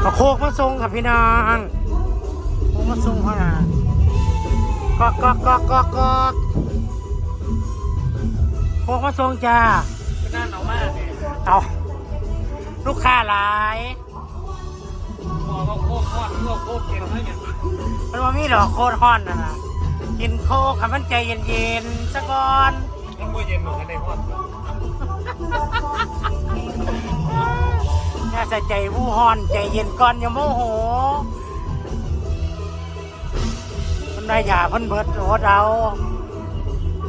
เอาโคกมาส่งกับพี่น้องโคกมาส่งเขานะกอกกอกกอกกอกกอกโคกมาส่งจ้าน่าหนาวมากเนี่ยเอาลูกค้าหลายหมอก็โคกทอดเพื่อโคกเย็นให้เนี่ยมันว่ามีดอกโคตรฮ้อนนะนะกินโคกให้มันใจเย็นๆซะก่อนมันบ่เย็นเหมือนกันในห้อง อย่าใส่ใจผู้ฮ้อนใจเย็นก่อนอย่าโมโหมันได้ยาเพิ่นเบิดโอดเอา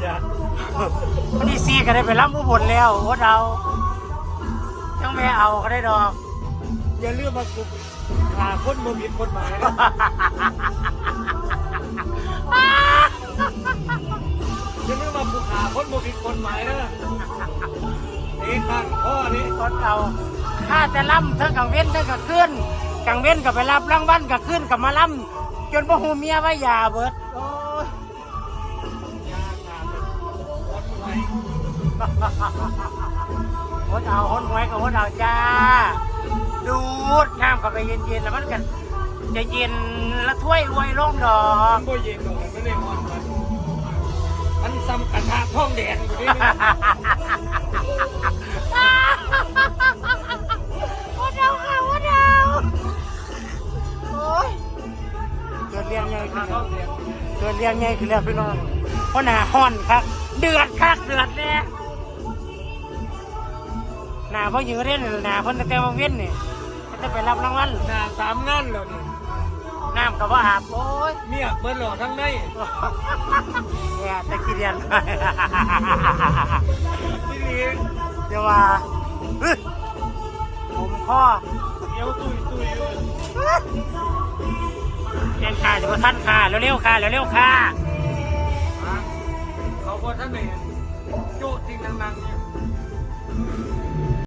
อย่าวันที่สี่ก็ได้ไปรับผู้บนแล้วโอดเอายังไม่เอาก็ได้ดอกอย่าเลือกมากุหาคนบ่ผิดกฎหมายนะอย่าเลือกมากุหาคนบ่ผิดกฎหมายนะนี่ข้างพ่อนี่โอดเอา ถ้าจะล่ำเธอกังเว้นเธอก็ขึ้นกังเว้นก็ไปรับรางวัลก็ขึ้นกับมาล่ำจนพ่อหูเมียว่าอย่าเบิดโอ้ยยาขาดเลยคนไว้โอดเอาหนหวยกับโอดเอาจ้า ดูดน้ำเข้าไปเย็นๆแล้วมันกันจะเย็นและถ้วยรวยร่มดอมักนบ่เย็นหรอกมันไม่ได้ร้อนมันมันซ้ำกระทะท้องแดงอยู่นี่ เกิดเรื่องใหญ่ขึ้นแล้วพี่น้องเพราะหน้าห้อนครับ เดือดคักเดือดแน่หน้าพ่อยืนเล่นหน้าเพ่นตั้งแต่วังเว้นนี่จะไปรับรางวัลหน้าสามงานแล้วนี่น้ำกับว่าอาบโอ้ยเมียเบิ้ลหล่อทั้งในเนี่ยตะกี้เรียนที่นี่เดี๋ยวว่าเฮ้ยผมข้อเดี๋ยวตุ้ยตุ้ย อยู่เรียนขาจะมาท่านขาเร็วๆขาเร็วๆขาฮะเขาบนท่านหนโจ้จริงนังๆเนี่ย